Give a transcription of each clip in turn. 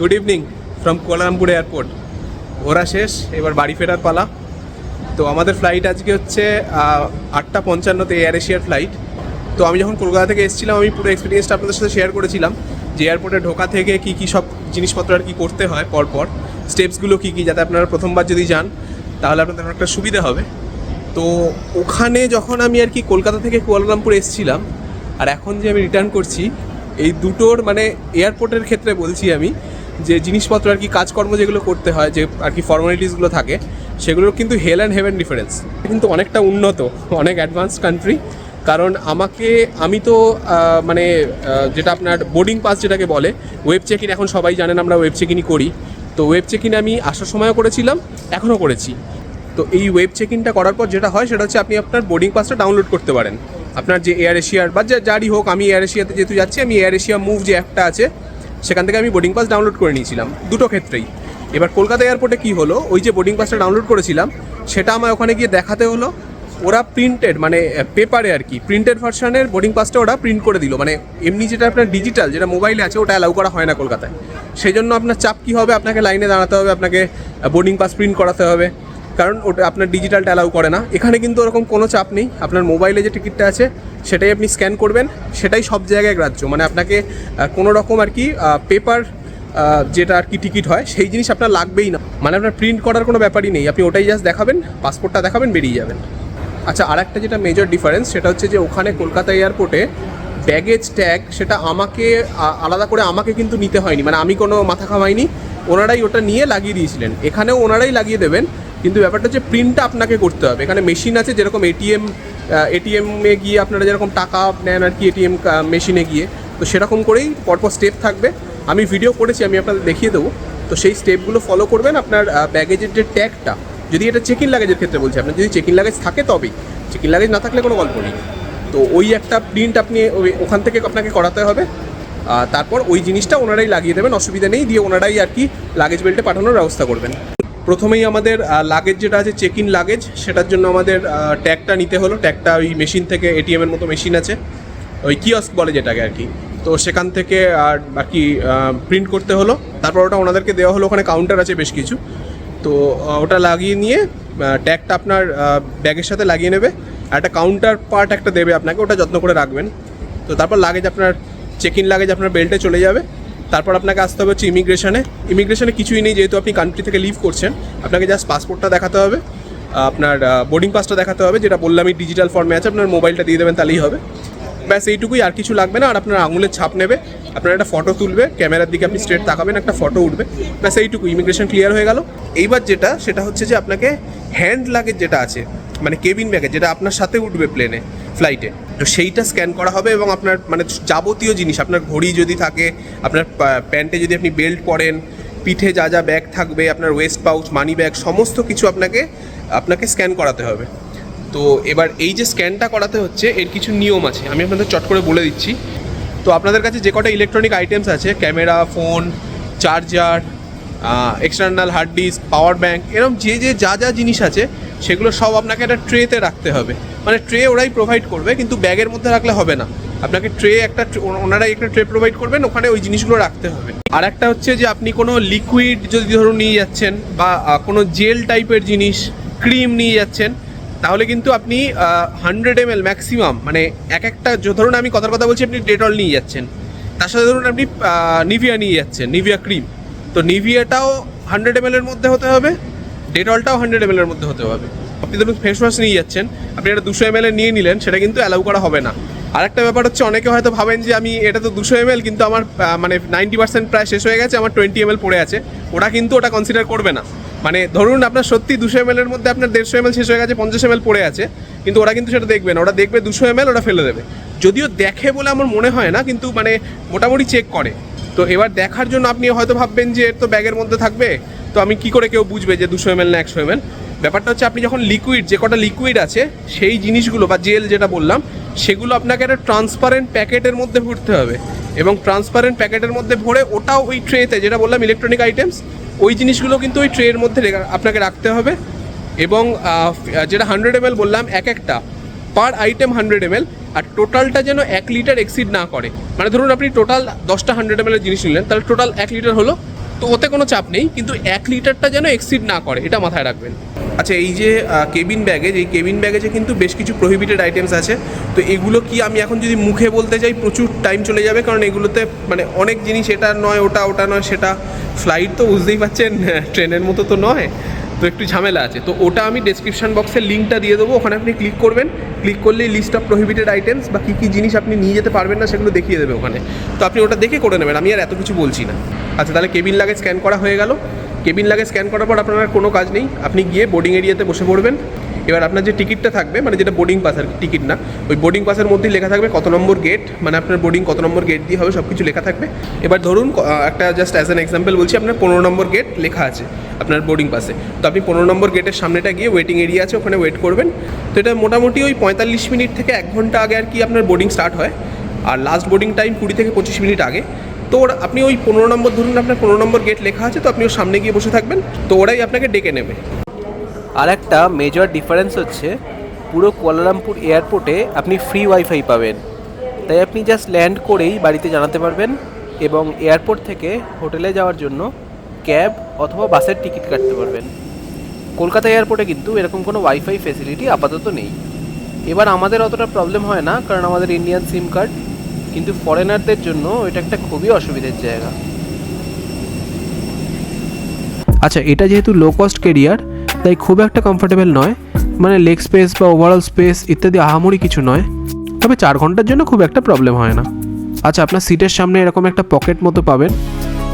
Good evening from Kuala Lumpur airport ঘোরা শেষ, এবার বাড়ি ফেরার পালা। তো আমাদের ফ্লাইট আজকে হচ্ছে আটটা পঞ্চান্নতে এয়ার এশিয়ার ফ্লাইট তো আমি যখন কলকাতা থেকে এসেছিলাম, আমি পুরো এক্সপিরিয়েন্সটা আপনাদের সাথে শেয়ার করেছিলাম, যে এয়ারপোর্টে ঢোকা থেকে কী কী সব জিনিসপত্র আর কি করতে হয় পরপর স্টেপসগুলো কী কী, যাতে আপনারা প্রথমবার যদি যান, তাহলে আপনাদের একটা সুবিধা হবে। তো ওখানে যখন আমি আর কি কলকাতা থেকে কুয়ালালামপুর এসেছিলাম, আর এখন যে আমি রিটার্ন করছি, এই দুটোর মানে এয়ারপোর্টের ক্ষেত্রে বলছি আমি যে জিনিসপত্র আর কি কাজকর্ম যেগুলো করতে হয়, যে আর কি ফর্মালিটিসগুলো থাকে, সেগুলোর কিন্তু হেল অ্যান্ড হেভেন ডিফারেন্স কিন্তু অনেকটা উন্নত, অনেক অ্যাডভান্স কান্ট্রি কারণ আমাকে, আমি তো মানে যেটা আপনার বোর্ডিং পাস যেটাকে বলে ওয়েব চেক এখন সবাই জানেন আমরা ওয়েব চেক ইনই করি। তো ওয়েব চেক আমি আসার সময়ও করেছিলাম, এখনও করেছি। তো এই ওয়েব চেক ইনটা করার পর যেটা হয়, সেটা হচ্ছে আপনি আপনার বোর্ডিং পাসটা ডাউনলোড করতে পারেন। আপনার যে এয়ার এশিয়ার বা যারই হোক, আমি এয়ার এশিয়াতে যেহেতু যাচ্ছি, আমি এয়ার এশিয়া মুভ যে অ্যাপটা আছে সেখান থেকে আমি বোর্ডিং পাস ডাউনলোড করে নিয়েছিলাম, দুটো ক্ষেত্রেই। এবার কলকাতা এয়ারপোর্টে কি হলো? ওই যে বোর্ডিং পাসটা ডাউনলোড করেছিলাম, সেটা আমার ওখানে গিয়ে দেখাতে হলো। ওরা প্রিন্টেড মানে পেপারে আর কি প্রিন্টেড ভার্সনের বোর্ডিং পাসটা ওরা প্রিন্ট করে দিল। মানে এমনি যেটা আপনার ডিজিটাল যেটা মোবাইলে আছে, ওটা অ্যালাউ করা হয় না কলকাতায়। সেই জন্য আপনার চাপ কী হবে? আপনাকে লাইনে দাঁড়াতে হবে, আপনাকে বোর্ডিং পাস প্রিন্ট করাতে হবে। কারণ ওটা আপনার ডিজিটালটা অ্যালাউ করে না। এখানে কিন্তু ওরকম কোনো চাপ নেই। আপনার মোবাইলে যে টিকিটটা আছে, সেটাই আপনি স্ক্যান করবেন। সেটাই সব জায়গায় গ্রাহ্য। মানে আপনাকে কোনো রকম আর কি পেপার যেটা আর কি টিকিট হয়, সেই জিনিস আপনার লাগবেই না। মানে আপনার প্রিন্ট করার কোনো ব্যাপারই নেই। আপনি ওটাই জাস্ট দেখাবেন পাসপোর্টটা দেখাবেন, বেরিয়ে যাবেন। আচ্ছা আর একটা যেটা মেজর ডিফারেন্স সেটা হচ্ছে যে ওখানে কলকাতা এয়ারপোর্টে ব্যাগেজ ট্যাগ সেটা আমাকে আলাদা করে আমাকে কিন্তু নিতে হয়নি। মানে আমি কোনো মাথা খামাইনি। ওনারাই ওটা নিয়ে লাগিয়ে দিয়েছিলেন। এখানেও ওনারাই লাগিয়ে দেবেন। কিন্তু ব্যাপারটা হচ্ছে প্রিন্টটা আপনাকে করতে হবে। এখানে মেশিন আছে যেরকম এটিএম এটিএমে গিয়ে আপনারা যেরকম টাকা নেন আর কি এটিএম মেশিনে গিয়ে। তো সেরকম করেই পরপর স্টেপ থাকবে। আমি ভিডিও করেছি, আমি আপনাদের দেখিয়ে দেবো। তো সেই স্টেপগুলো ফলো করবেন আপনার ব্যাগেজের যে ট্যাগটা যদি এটা চেক ইন লাগেজের ক্ষেত্রে বলছি আপনার যদি চেক ইন লাগেজ থাকে তবেই। চেক ইন লাগেজ না থাকলে কোনো গল্প নেই। তো ওই একটা প্রিন্ট আপনি ওখান থেকে আপনাকে করাতে হবে। তারপর ওই জিনিসটা ওনারাই লাগিয়ে দেবেন, অসুবিধা নেই। দিয়ে ওনারাই আর কি লাগেজ বেল্টে পাঠানোর ব্যবস্থা করবেন। প্রথমেই আমাদের লাগেজ যেটা আছে চেক ইন লাগেজ সেটার জন্য আমাদের ট্যাগটা নিতে হলো। ট্যাগটা ওই মেশিন থেকে এটিএম এর মতো মেশিন আছে। ওই কিয়স্ক বলে যেটাকে আর কি। তো সেখান থেকে, আর আর কি প্রিন্ট করতে হলো। তারপর ওটা ওনাদেরকে দেওয়া হলো। ওখানে কাউন্টার আছে বেশ কিছু। তো ওটা লাগিয়ে নিয়ে ট্যাগটা আপনার ব্যাগের সাথে লাগিয়ে নেবে। আর একটা কাউন্টার পার্ট একটা দেবে আপনাকে। ওটা যত্ন করে রাখবেন। তো তারপর লাগেজ আপনার চেক ইন লাগেজ আপনার বেল্টে চলে যাবে। তারপর আপনাকে আসতে হবে হচ্ছে ইমিগ্রেশনে। ইমিগ্রেশনে কিছুই নেই, যেহেতু আপনি কান্ট্রি থেকে লিভ করছেন। আপনাকে জাস্ট পাসপোর্টটা দেখাতে হবে। আপনার বোর্ডিং পাসটা দেখাতে হবে, যেটা বললামই ডিজিটাল ফর্মে আছে, আপনার মোবাইলটা দিয়ে দেবেন, তাহলেই হবে। ব্যাস, এইটুকুই, আর কিছু লাগবে না, আর আপনার আঙুলের ছাপ নেবে। আপনার একটা ফটো তুলবে ক্যামেরার দিকে আপনি স্ট্রেট তাকাবেন, একটা ফটো উঠবে। ব্যাস, এইটুকু ইমিগ্রেশন ক্লিয়ার হয়ে গেল। এইবার যেটা, সেটা হচ্ছে যে আপনাকে হ্যান্ড লাগেজ যেটা আছে মানে কেবিন ব্যাগেজ যেটা আপনার সাথে উঠবে প্লেনে ফ্লাইটে তো সেইটা স্ক্যান করা হবে এবং আপনার মানে যাবতীয় জিনিস, আপনার ঘড়ি যদি থাকে, আপনার প্যান্টে যদি আপনি বেল্ট পরেন, পিঠে যা যা ব্যাগ থাকবে, আপনার ওয়েস্ট পাউচ মানি ব্যাগ সমস্ত কিছু আপনাকে আপনাকে স্ক্যান করাতে হবে। তো এবার এই যে স্ক্যানটা করাতে হচ্ছে, এর কিছু নিয়ম আছে। আমি আপনাদের চট করে বলে দিচ্ছি। তো আপনাদের কাছে যে কটা ইলেকট্রনিক আইটেমস আছে camera phone charger external hard disk power bank এরকম যে যে যা যা জিনিস আছে, সেগুলো সব আপনাকে একটা ট্রেতে রাখতে হবে। মানে ট্রে ওরাই প্রোভাইড করবে, কিন্তু ব্যাগের মধ্যে রাখলে হবে না। আপনাকে ট্রে একটা ওনারাই একটা ট্রে প্রোভাইড করবেন, ওখানে ওই জিনিসগুলো রাখতে হবে। আর একটা হচ্ছে যে আপনি কোনো লিকুইড যদি ধরুন নিয়ে যাচ্ছেন, বা কোনো জেল টাইপের জিনিস ক্রিম নিয়ে যাচ্ছেন, তাহলে কিন্তু আপনি হান্ড্রেড এম এল ম্যাক্সিমাম মানে এক একটা ধরুন আমি কথার কথা বলছি, আপনি ডেটল নিয়ে যাচ্ছেন। তার সাথে ধরুন আপনি নিভিয়া নিয়ে যাচ্ছেন নিভিয়া ক্রিম তো নিভিয়াটাও হান্ড্রেড এম এর মধ্যে হতে হবে ডেটলটাও হান্ড্রেড এম এর মধ্যে হতে হবে। আপনি ধরুন ফেস ওয়াশ নিয়ে যাচ্ছেন, আপনি এটা দুশো এম নিয়ে নিলেন, সেটা কিন্তু অ্যালাউ করা হবে না। আরেকটা ব্যাপার হচ্ছে, অনেকে হয়তো ভাবেন যে আমি এটা তো দুশো এম কিন্তু আমার মানে নাইনটি পার্সেন্ট প্রায় শেষ হয়ে গেছে, আমার টোয়েন্টি এম পড়ে আছে। ওরা কিন্তু ওটা কনসিডার করবে না। মানে ধরুন আপনার সত্যি দুশো এম এর মধ্যে আপনার দেড়শো এম শেষ হয়ে গেছে, পঞ্চাশ এম পড়ে আছে, কিন্তু ওরা কিন্তু সেটা দেখবে না। ওরা দেখবে দুশো এম ওরা ফেলে দেবে। যদিও দেখে বলে আমার মনে হয় না, কিন্তু মানে মোটামুটি চেক করে। তো এবার দেখার জন্য আপনি হয়তো ভাববেন যে এর তো ব্যাগের মধ্যে থাকবে, তো আমি কি করে কেউ বুঝবে যে দুশো এম না একশো এম ব্যাপারটা হচ্ছে আপনি যখন লিকুইড যে কটা লিকুইড আছে, সেই জিনিসগুলো বা জেল যেটা বললাম, সেগুলো আপনাকে একটা ট্রান্সপারেন্ট প্যাকেটের মধ্যে ভরতে হবে। এবং ট্রান্সপারেন্ট প্যাকেটের মধ্যে ভরে ওটাও ওই ট্রেতে যেটা বললাম ইলেকট্রনিক আইটেমস ওই জিনিসগুলো কিন্তু ওই ট্রের মধ্যে আপনাকে রাখতে হবে। এবং যেটা হান্ড্রেড এম বললাম, এক একটা per item hundred M R টোটালটা যেন এক লিটার এক্সিড না করে। মানে ধরুন আপনি টোটাল দশটা হান্ড্রেড এম জিনিস নিলেন, তাহলে টোটাল এক লিটার হলো, তো ওতে কোনো চাপ নেই, কিন্তু এক লিটারটা যেন এক্সিড না করে, এটা মাথায় রাখবেন। আচ্ছা এই যে কেবিন ব্যাগেজ এই কেবিন ব্যাগেজে কিন্তু বেশ কিছু প্রহিবিটেড আইটেমস আছে, তো এগুলো কি আমি এখন যদি মুখে বলতে যাই, প্রচুর টাইম চলে যাবে? কারণ এগুলোতে মানে অনেক জিনিস, এটা নয়, ওটা ওটা নয়, সেটা ফ্লাইট তো বুঝতেই পারছেন ট্রেনের মতো তো নয়, তো একটু ঝামেলা আছে। তো ওটা আমি ডেসক্রিপশন বক্সের লিঙ্কটা দিয়ে দেবো, ওখানে আপনি ক্লিক করবেন ক্লিক করলেই লিস্ট অফ প্রহিবিটেড আইটেমস বা কী কী জিনিস আপনি নিয়ে যেতে পারবেন না, সেগুলো দেখিয়ে দেবে ওখানে। তো আপনি ওটা দেখে করে নেবেন, আমি আর এত কিছু বলছি না। আচ্ছা তাহলে কেবিন লাগে স্ক্যান করা হয়ে গেল। কেবিন লাগে স্ক্যান করার পর আপনার কোনো কাজ নেই। আপনি গিয়ে বোর্ডিং এরিয়াতে বসে পড়বেন। এবার আপনার যে টিকিটটা থাকবে মানে যেটা বোর্ডিং পাস আর টিকিট না, ওই বোর্ডিং পাসের মধ্যেই লেখা থাকবে কত নম্বর গেট মানে আপনার বোর্ডিং কত নম্বর গেট দিয়ে হবে সব কিছু লেখা থাকবে। এবার ধরুন একটা জাস্ট অ্যাজ অ্যান এক্সাম্পল বলছি, আপনার পনেরো নম্বর গেট লেখা আছে আপনার বোর্ডিং পাসে তো আপনি পনেরো নম্বর গেটের সামনেটা গিয়ে ওয়েটিং এরিয়া আছে, ওখানে ওয়েট করবেন। তো এটা মোটামুটি ওই পঁয়তাল্লিশ মিনিট থেকে এক ঘণ্টা আগে আর কি আপনার বোর্ডিং স্টার্ট হয়। আর লাস্ট বোর্ডিং টাইম কুড়ি থেকে পঁচিশ মিনিট আগে। তো ওরা আপনি ওই পনেরো নম্বর ধরুন আপনার পনেরো নম্বর গেট লেখা আছে, তো আপনি ওর সামনে গিয়ে বসে থাকবেন, তো ওরাই আপনাকে ডেকে নেবে। আর একটা মেজর ডিফারেন্স হচ্ছে, পুরো কুয়ালালামপুর এয়ারপোর্টে আপনি ফ্রি ওয়াইফাই পাবেন। তাই আপনি জাস্ট ল্যান্ড করেই বাড়িতে জানাতে পারবেন এবং এয়ারপোর্ট থেকে হোটেলে যাওয়ার জন্য ক্যাব অথবা বাসের টিকিট কাটতে পারবেন। কলকাতা এয়ারপোর্টে কিন্তু এরকম কোনো ওয়াইফাই ফেসিলিটি আপাতত নেই। এবার আমাদের অতটা প্রবলেম হয় না, কারণ আমাদের ইন্ডিয়ান সিম কার্ড কিন্তু ফরেনারদের জন্য এটা একটা খুবই অসুবিধার জায়গা। আচ্ছা এটা যেহেতু লো কস্ট কেরিয়ার তাই খুব একটা কমফোর্টেবল নয়। মানে লেগ স্পেস বা ওভারঅল স্পেস ইত্যাদি আহামরি কিছু নয়। তবে চার ঘণ্টার জন্য খুব একটা প্রবলেম হয় না। আচ্ছা আপনার সিটের সামনে এরকম একটা পকেট মতো পাবেন।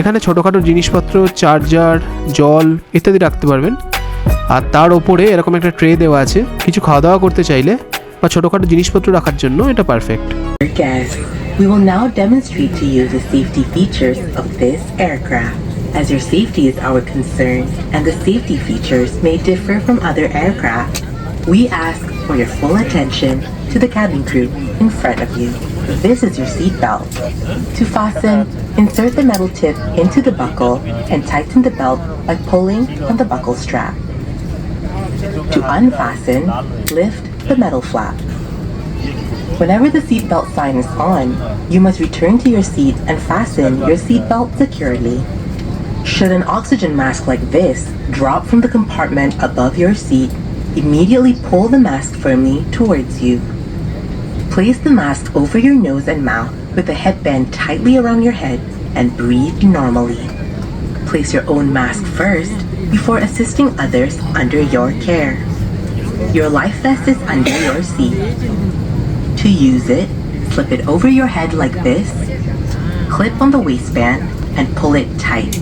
এখানে ছোটোখাটো জিনিসপত্র চার্জার জল ইত্যাদি রাখতে পারবেন। আর তার ওপরে এরকম একটা ট্রে দেওয়া আছে। কিছু খাওয়া দাওয়া করতে চাইলে বা ছোটোখাটো জিনিসপত্র রাখার জন্য এটা perfect guests, we will now demonstrate to you the safety features of this aircraft. As your safety is our concern and the safety features may differ from other aircraft, we ask for your full attention to the cabin crew in front of you. This is your seatbelt. To fasten, insert the metal tip into the buckle and tighten the belt by pulling on the buckle strap. To unfasten, lift the metal flap. Whenever the seatbelt sign is on, you must return to your seat and fasten your seatbelt securely. Should an oxygen mask like this drop from the compartment above your seat, immediately pull the mask firmly towards you. Place the mask over your nose and mouth with the headband tightly around your head and breathe normally. Place your own mask first before assisting others under your care. Your life vest is under your seat. To use it, slip it over your head like this, clip on the waistband, and pull it tight.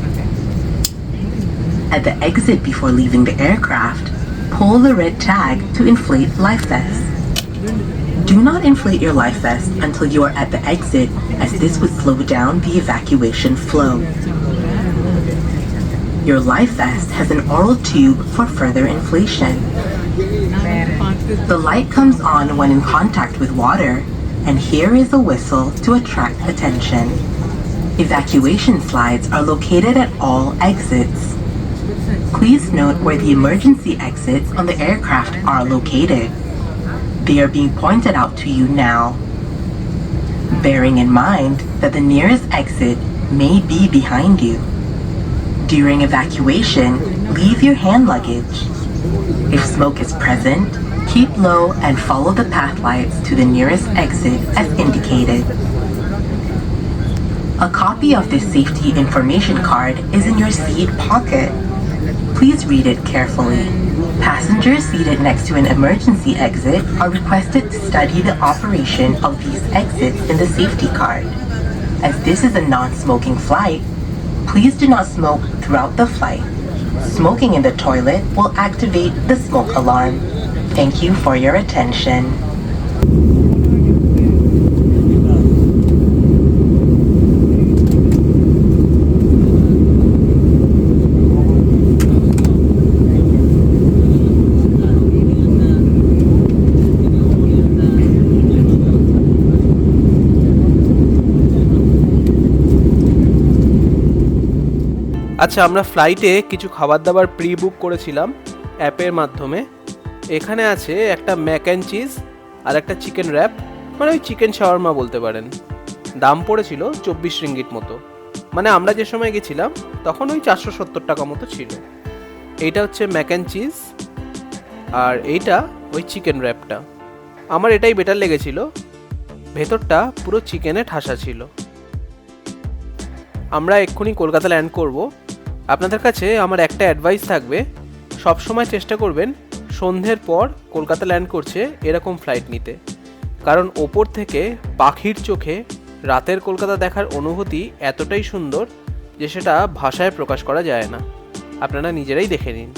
At the exit before leaving the aircraft, pull the red tag to inflate life vests. Do not inflate your life vest until you are at the exit as this would slow down the evacuation flow. Your life vest has an oral tube for further inflation. The light comes on when in contact with water, and here is a whistle to attract attention. Evacuation slides are located at all exits. Please note where the emergency exits on the aircraft are located. They are being pointed out to you now. Bearing in mind that the nearest exit may be behind you. During evacuation, leave your hand luggage. If smoke is present, keep low and follow the path lights to the nearest exit as indicated. A copy of this safety information card is in your seat pocket. Please read it carefully. Passengers seated next to an emergency exit are requested to study the operation of these exits in the safety card. As this is a non-smoking flight, please do not smoke throughout the flight. Smoking in the toilet will activate the smoke alarm. Thank you for your attention. আচ্ছা আমরা ফ্লাইটে কিছু খাবার দাবার pre book করেছিলাম অ্যাপের মাধ্যমে এখানে আছে একটা ম্যাক অ্যান্ড চিজ আর একটা চিকেন র্যাপ মানে ওই চিকেন শাওয়ারমা বলতে পারেন। দাম পড়েছিল চব্বিশ রিঙ্গিট মতো। মানে আমরা যে সময় গেছিলাম, তখন ওই চারশো সত্তর টাকা মতো ছিল। এইটা হচ্ছে ম্যাক অ্যান্ড চিজ আর এইটা ওই চিকেন র্যাপটা আমার এটাই বেটার লেগেছিল। ভেতরটা পুরো চিকেনে ঠাসা ছিল। আমরা এক্ষুনি কলকাতা ল্যান্ড করব। আপনাদের কাছে আমার একটা অ্যাডভাইস থাকবে। সব সময় চেষ্টা করবেন সন্ধ্যের পর কলকাতা ল্যান্ড করছে এরকম ফ্লাইট নিতে। কারণ ওপর থেকে পাখির চোখে রাতের কলকাতা দেখার অনুভূতি এতটাই সুন্দর যে সেটা ভাষায় প্রকাশ করা যায় না। আপনারা নিজেরাই দেখে নিন।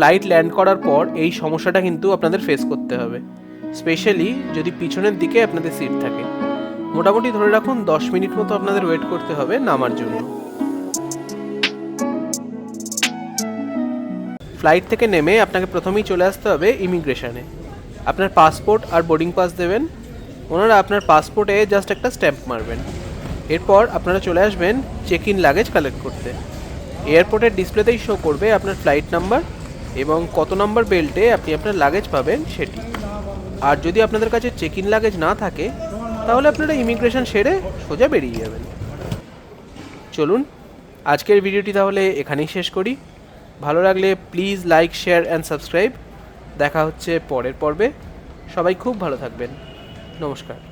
ফ্লাইট ল্যান্ড করার পর এই সমস্যাটা কিন্তু আপনাদের ফেস করতে হবে। স্পেশালি যদি পিছনের দিকে আপনাদের সিট থাকে। মোটামুটি ধরে রাখুন দশ মিনিট মতো আপনাদের ওয়েট করতে হবে নামার জন্য। ফ্লাইট থেকে নেমে আপনাকে প্রথমেই চলে আসতে হবে ইমিগ্রেশনে আপনার পাসপোর্ট আর বোর্ডিং পাস দেবেন। ওনারা আপনার পাসপোর্টে জাস্ট একটা স্ট্যাম্প মারবেন। এরপর আপনারা চলে আসবেন চেক ইন লাগেজ কালেক্ট করতে এয়ারপোর্টের ডিসপ্লেতেই শো করবে আপনার ফ্লাইট নাম্বার এবং কত নম্বর বেল্টে আপনি আপনার লাগেজ পাবেন সেটি। আর যদি আপনাদের কাছে চেক ইন লাগেজ না থাকে, তাহলে আপনারা ইমিগ্রেশন সেরে সোজা বেরিয়ে যাবেন। চলুন, আজকের ভিডিওটি তাহলে এখানেই শেষ করি। ভালো লাগলে please like share and subscribe দেখা হচ্ছে পরের পর্বে। সবাই খুব ভালো থাকবেন। নমস্কার।